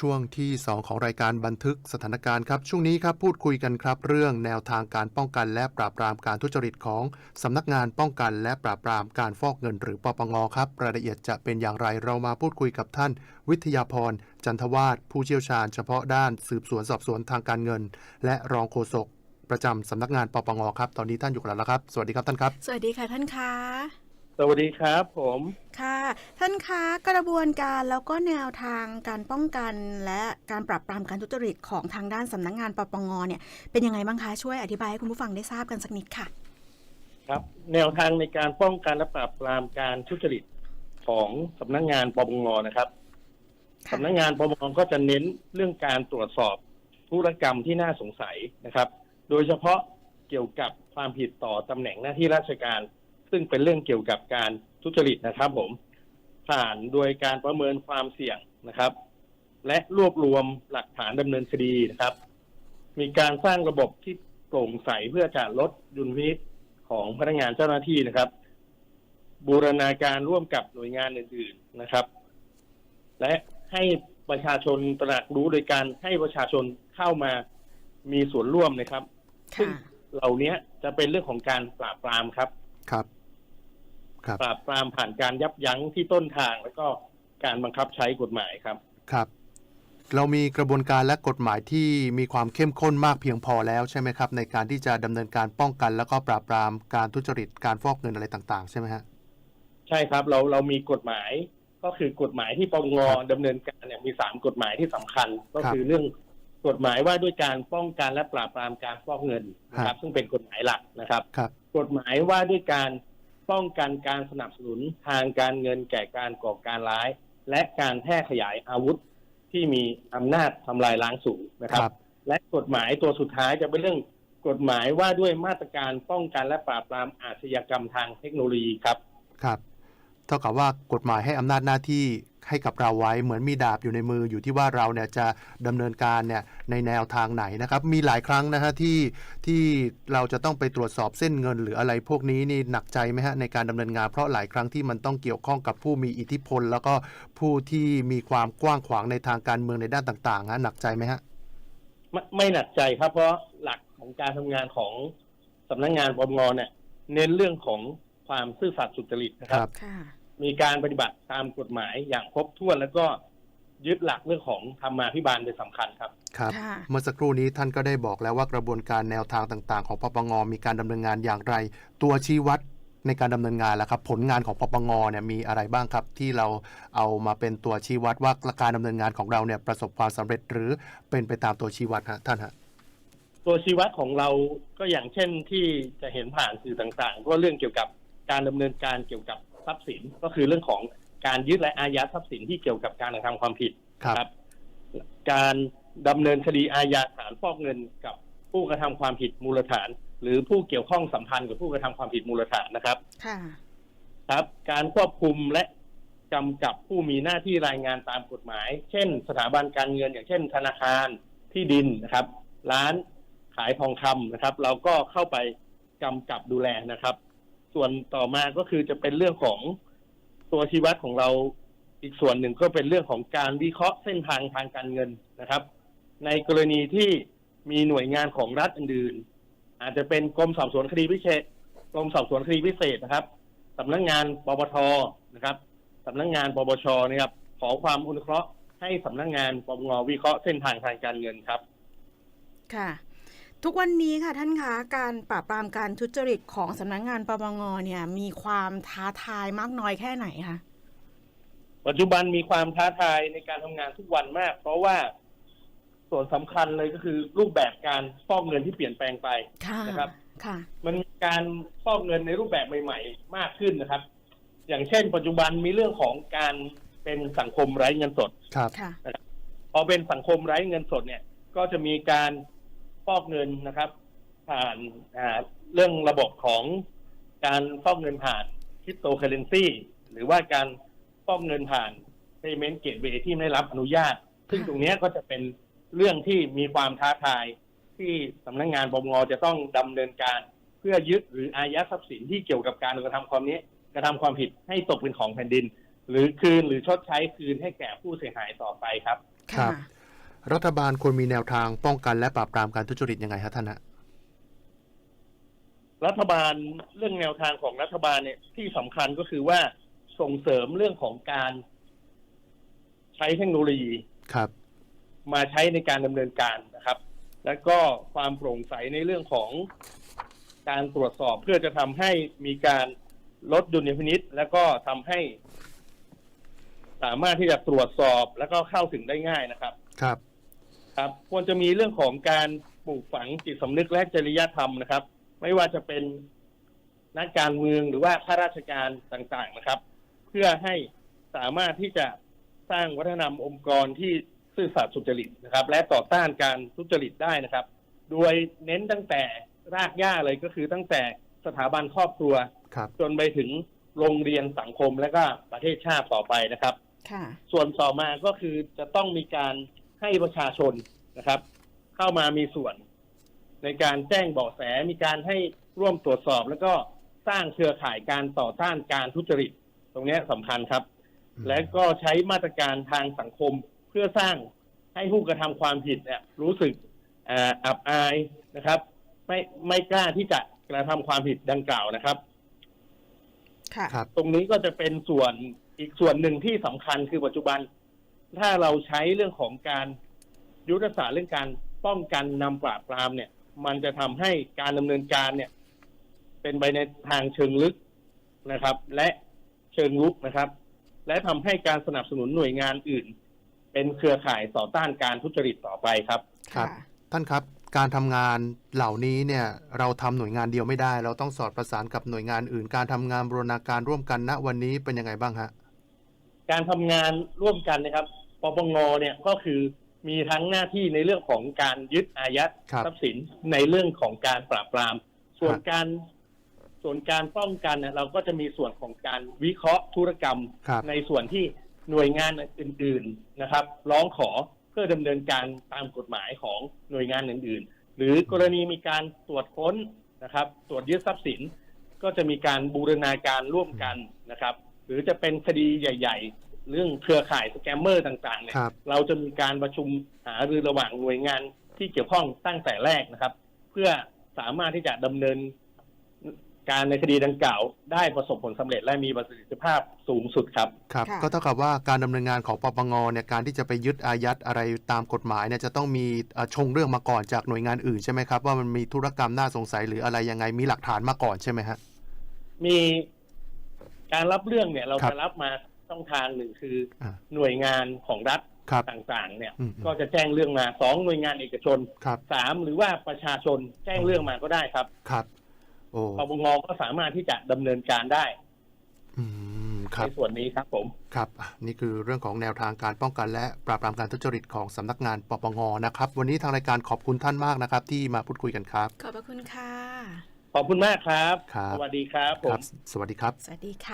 ช่วงที่ 2 ของรายการบันทึกสถานการณ์ครับ ช่วงนี้ครับพูดคุยกันครับ เรื่องแนวทางการป้องกันและปราบปรามการทุจริตของสำนักงานป้องกันและปราบปรามการฟอกเงินหรือปปงครับ รายละเอียดจะเป็นอย่างไรเรามาพูดคุยกับท่าน วิทยาพรจันทวาสผู้เชี่ยวชาญเฉพาะด้านสืบสวนสอบสวนทางการเงิน และรองโฆษกประจำสำนักงานปปงครับตอนนี้ท่านอยู่กับเราแล้วครับ สวัสดีครับท่านครับ สวัสดีค่ะท่านคะ สวัสดีครับ ผม ค่ะ ท่านคะกระบวนการแล้วก็แนวทางการป้องกันและการปราบปรามการทุจริตของทางด้านสำนักงานปปงเนี่ยเป็นยังไงบ้างคะช่วยอธิบายให้คุณผู้ฟังได้ทราบกันสักนิดค่ะ ครับ แนวทางในการป้องกันและปราบปรามการทุจริตของสำนักงานปปงนะครับค่ะสำนักงานปปงก็จะเน้นเรื่องการตรวจสอบธุรกรรมที่น่าสงสัยนะครับ โดยเฉพาะเกี่ยวกับความผิดต่อตำแหน่งหน้าที่ราชการ ซึ่งเป็นเรื่องเกี่ยวกับการทุจริตนะครับ ผม ผ่านโดยการประเมินความเสี่ยงนะครับ และรวบรวมหลักฐานดำเนินคดีนะครับ มีการสร้างระบบที่โปร่งใสเพื่อจะลดดุลพินิจของพนักงานเจ้าหน้าที่นะครับ บูรณาการร่วมกับหน่วยงานอื่น ๆนะครับ และให้ประชาชนตระหนักรู้โดยการให้ประชาชนเข้ามามีส่วนร่วมนะครับซึ่งค่ะเหล่านี้จะเป็นเรื่องของการปราบปรามครับ ครับครับ ปราบปรามผ่านการยับยั้งที่ต้นทาง แล้วก็การบังคับใช้กฎหมายครับครับ เรามีกระบวนการและกฎหมายที่มีความเข้มข้นมากเพียงพอแล้วใช่ไหมครับ ในการที่จะดำเนินการป้องกัน แล้วก็ปราบปรามการทุจริตการฟอกเงินอะไรต่างๆ ใช่ไหมฮะใช่ครับเราเรามีกฎหมายก็คือกฎหมายที่ปปงครับดำเนินการเนี่ยมีสามกฎหมายที่สำคัญ ก็ครับคือเรื่องกฎหมายว่าด้วยการป้องกันและปราบปรามการฟอกเงินนะคครัรับบซึ่งเป็นกฎหมายหลักนะครับครับกฎหมายว่าด้วยการ ป้องกันการสนับสนุนทางการเงินแก่การก่อการร้าย และการแพร่ขยายอาวุธที่มีอำนาจทำลายล้างสูงนะครับครับ และกฎหมายตัวสุดท้ายจะเป็นเรื่องกฎหมายว่าด้วยมาตรการป้องกันและปราบปรามอาชญากรรมทางเทคโนโลยีครับครับ เท่ากับว่ากฎหมายให้อำนาจหน้าที่ให้กับเราไว้เหมือนมีดาบอยู่ในมืออยู่ที่ว่าเราเนี่ยจะดำเนินการเนี่ยในแนวทางไหนนะครับ มีหลายครั้งนะฮะที่ที่เราจะต้องไปตรวจสอบเส้นเงิน หรืออะไรพวกนี้นี่หนักใจไหมฮะในการดำเนินงานเพราะหลายครั้งที่มันต้องเกี่ยวข้องกับผู้มีอิทธิพล แล้วก็ผู้ที่มีความกว้างขวางในทางการเมืองในด้านต่างๆฮะหนักใจไหมฮะไม่ไม่หนักใจครับเพราะหลักของการทำงานของสำนักงานปปงเนี่ยเน้นเรื่องของ ความซื่อสัตย์สุจริตนะครับ ค่ะมีการปฏิบัติตามกฎหมายอย่างครบถ้วนแล้วก็ยึดหลักเรื่องของธรรมาภิบาลเป็นสำคัญครับ ครับ ค่ะ เมื่อสักครู่นี้ท่านก็ได้บอกแล้วว่ากระบวนการแนวทางต่างๆ ของปปงมีการดำเนินงานอย่างไร ตัวชี้วัดในการดำเนินงานล่ะครับ ผลงานของปปงเนี่ยมีอะไรบ้างครับ ที่เราเอามาเป็นตัวชี้วัดว่าการดำเนินงานของเราเนี่ยประสบความสำเร็จหรือเป็นไปตามตัวชี้วัดฮะท่านฮะ ตัวชี้วัดของเราก็อย่างเช่นที่จะเห็นผ่านสื่อต่างๆ ก็เรื่องเกี่ยวกับ การดำเนินการเกี่ยวกับทรัพย์สินก็คือเรื่องของการยึดและอายัดทรัพย์สินที่เกี่ยวกับการกระทำความผิดครับครับการดำเนินคดีอาญาฐานฟอกเงินกับผู้กระทำความผิดมูลฐาน หรือผู้เกี่ยวข้องสัมพันธ์กับผู้กระทำความผิดมูลฐานนะครับค่ะครับ การควบคุมและกำกับผู้มีหน้าที่รายงานตามกฎหมาย เช่น สถาบันการเงิน อย่างเช่น ธนาคารที่ดินนะครับ ร้านขายทองคำนะครับ เราก็เข้าไปกำกับดูแลนะครับ ส่วนต่อมาก็คือจะเป็นเรื่องของตัวชีวัดของเราอีกส่วนหนึ่งก็เป็นเรื่องของการวิเคราะห์เส้นทางทางการเงินนะครับ ในกรณีที่มีหน่วยงานของรัฐอื่นๆอาจจะเป็นกรมสอบสวนคดีพิเศษกรมสอบสวนคดีพิเศษนะครับสำนักงานปปทนะครับสำนักงานปปชนะครับ ขอความอนุเคราะห์ให้สำนักงานปปงวิเคราะห์เส้นทางทางการเงินครับ ค่ะ ทุกวันนี้ค่ะท่านคะการปราบปรามการทุจริตของสำนักงานปปงเนี่ย มีความท้าทายมากน้อยแค่ไหนคะปัจจุบันมีความท้าทายในการทำงานทุกวันมาก เพราะว่าส่วนสำคัญเลยก็คือรูปแบบการฟอกเงินที่เปลี่ยนแปลงไป ค่ะนะครับ ค่ะ มันมีการฟอกเงินในรูปแบบใหม่ ๆ มากขึ้นนะครับ อย่างเช่น ปัจจุบันมีเรื่องของการเป็นสังคมไร้เงินสด ครับ ค่ะ พอเป็นสังคมไร้เงินสดเนี่ย ก็จะมีการ ฟอกเงินนะครับ ผ่านเรื่องระบบของการฟอกเงินผ่านคริปโตเคอเรนซีหรือว่าการฟอกเงินผ่าน payment gateway ที่ไม่รับอนุญาต ซึ่งตรงนี้ก็จะเป็นเรื่องที่มีความท้าทายที่สำนักงงานปปงจะต้องดำเนินการเพื่อยึดหรืออายัดทรัพย์สินที่เกี่ยวกับการกระทำความนี้กระทำความผิดให้ตกเป็นของแผ่นดิน หรือคืนหรือชดใช้คืนให้แก่ผู้เสียหายต่อไปครับ ครับ รัฐบาลควรมีแนวทางป้องกันและปราบปรามการทุจริตยังไงฮะท่านฮะรัฐบาลเรื่องแนวทางของรัฐบาลเนี่ยที่สำคัญก็คือว่าส่งเสริมเรื่องของการ ใช้เทคโนโลยีครับ มาใช้ในการดำเนินการนะครับ และก็ความโปร่งใสในเรื่องของการตรวจสอบเพื่อจะทำให้มีการลดดุลยพินิษและก็ทำให้ สามารถที่จะตรวจสอบแล้วก็เข้าถึงได้ง่ายนะครับ ครับ ครับควรจะมีเรื่องของการปลูกฝังจิตสำนึกและจริยธรรมนะครับ ไม่ว่าจะเป็นนักการเมืองหรือว่าข้าราชการต่างๆนะครับ เพื่อให้สามารถที่จะสร้างวัฒนธรรมองค์กรที่ซื่อสัตย์สุจริตนะครับ และต่อต้านการทุจริตได้นะครับ โดยเน้นตั้งแต่รากหญ้าเลยก็คือตั้งแต่สถาบันครอบครัว ครับ จนไปถึงโรงเรียนสังคมและก็ประเทศชาติต่อไปนะครับ ค่ะ ส่วนต่อมาก็คือจะต้องมีการ ให้ประชาชนนะครับ เข้ามามีส่วน ในการแจ้งเบาะแสมีการให้ร่วมตรวจสอบ แล้วก็สร้างเครือข่ายการต่อต้านการทุจริต ตรงเนี้ยสำคัญครับอืมและก็ใช้มาตรการทางสังคมเพื่อสร้างให้ผู้กระทำความผิดเนี่ยรู้สึกเอ่ออับอายนะครับ ไม่ไม่กล้าที่จะกระทำความผิดดังกล่าวนะครับค่ะครับตรงนี้ก็จะเป็นส่วนอีกส่วนหนึ่งที่สำคัญคือปัจจุบัน ถ้าเราใช้เรื่องของการยุทธศาสตร์เรื่องการป้องกันนำปราบปรามเนี่ย มันจะทำให้การดำเนินการเนี่ย เป็นไปในทางเชิงลึกนะครับ และเชิงลุกนะครับ และทำให้การสนับสนุนหน่วยงานอื่น เป็นเครือข่ายต่อต้านการทุจริตต่อไปครับ ครับท่านครับการทำงานเหล่านี้เนี่ยเราทำหน่วยงานเดียวไม่ได้ เราต้องสอดประสานกับหน่วยงานอื่น การทำงานบูรณาการร่วมกันณวันนี้เป็นยังไงบ้างฮะ การทำงานร่วมกันนะครับ ปปงเนี่ยก็คือมีทั้งหน้าที่ในเรื่องของการยึดอายัดครับทรัพย์สินในเรื่องของการปราบปราม ส่วนครับการส่วนการป้องกันเนี่ยเราก็จะมีส่วนของการวิเคราะห์ธุรกรรมครับในส่วนที่หน่วยงานอื่น ๆนะครับ ร้องขอเพื่อดำเนินการตามกฎหมายของหน่วยงานอื่น ๆ หรือกรณีมีการตรวจค้นนะครับ ตรวจยึดทรัพย์สิน ก็จะมีการบูรณาการร่วมกันนะครับ หรือจะเป็นคดีใหญ่ๆ เรื่องเครือข่ายสแกมเมอร์ต่างๆเนี่ยครับ เราจะมีการประชุมหารือระหว่างหน่วยงานที่เกี่ยวข้องตั้งแต่แรกนะครับ เพื่อสามารถที่จะดำเนิน การในคดีดังกล่าว ได้ประสบผลสำเร็จและมีประสิทธิภาพสูงสุดครับ ครับค่ะ ก็เท่ากับว่าการดำเนินงานของปปงเนี่ยการที่จะไปยึดอายัดอะไรตามกฎหมายเนี่ยจะต้องมีเอ่อชงเรื่องมาก่อนจากหน่วยงานอื่นใช่ไหมครับว่ามันมีธุรกรรมน่าสงสัยหรืออะไรยังไงมีหลักฐานมาก่อนใช่ไหมฮะ มีการรับเรื่องเนี่ย เราครับ จะรับมา ช่องทางหนึ่งคืออ่าหน่วยงานของรัฐครับต่างๆ เนี่ยอืมก็จะแจ้งเรื่องมาสองหน่วยงานเอกชนครับสามหรือว่าประชาชนแจ้งเรื่องมาก็ได้ครับ ครับโอ้ปปงก็สามารถที่จะดำเนินการได้อืมครัในบส่วนนี้ครับผม ครับอะนี่คือเรื่องของแนวทางการป้องกันและปราบปรามการทุจริตของสำนักงานปปงนะครับ วันนี้ทางรายการขอบคุณท่านมากนะครับ ที่มาพูดคุยกันครับ ขอบพระคุณค่ะ ขอบคุณมากครับครับสวัสดีครับผครัมบสวัสดีครับ สวัสดีค่ะ